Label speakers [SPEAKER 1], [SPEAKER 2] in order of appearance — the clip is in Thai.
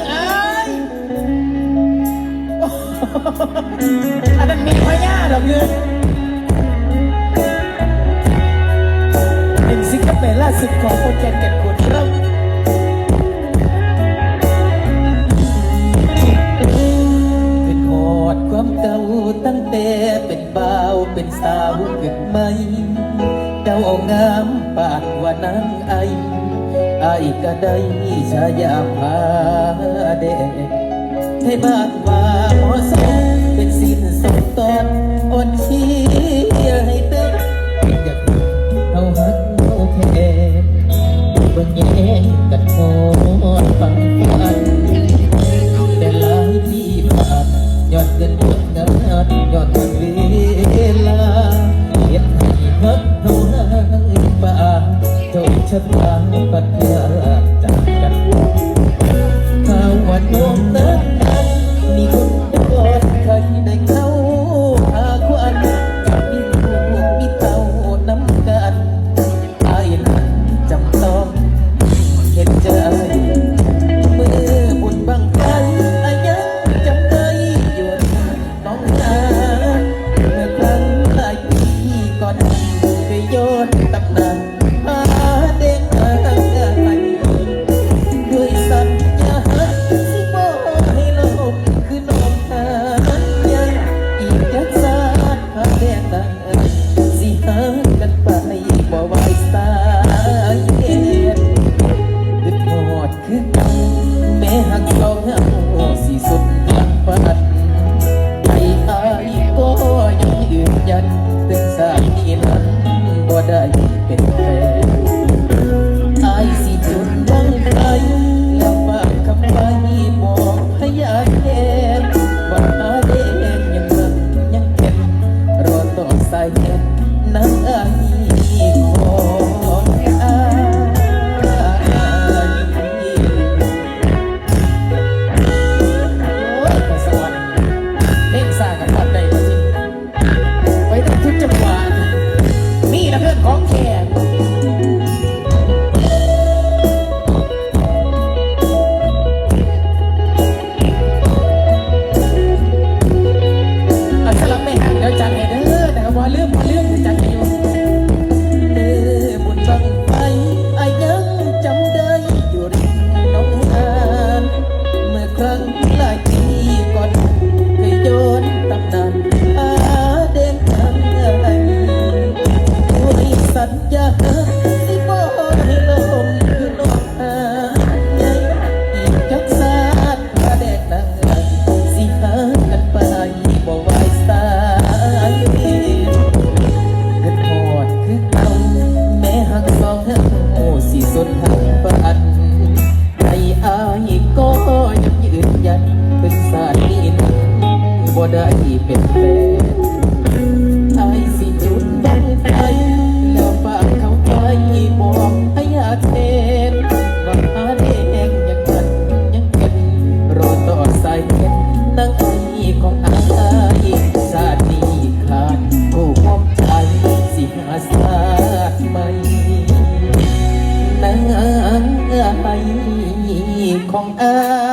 [SPEAKER 1] งเอ้ยอันนั้นมีพญาดอกเงินเป็นซิกิเพลงล่าสุดของโคนแก่นเก่นคนเริ่มอดความเก่าตั้งแต่เป็นบ่าวเป็นสาวเกิดไหมเจ้าเอางามปานว่านั้นไอ ไอก็ได้ชายาพาเดให้บ้านว่า ชะตาปัดพลา สิหากันไปบ่ไหวสายเอ็นคือทอดคือกันแม่หักสองเฮาสิสุดหลักปัดใจอายก็ยังยืนยัน สุดทางปันใจอายก็ยังยืนยันเป็นสานีนั้นบ่ได้เป็นแฟน ของอา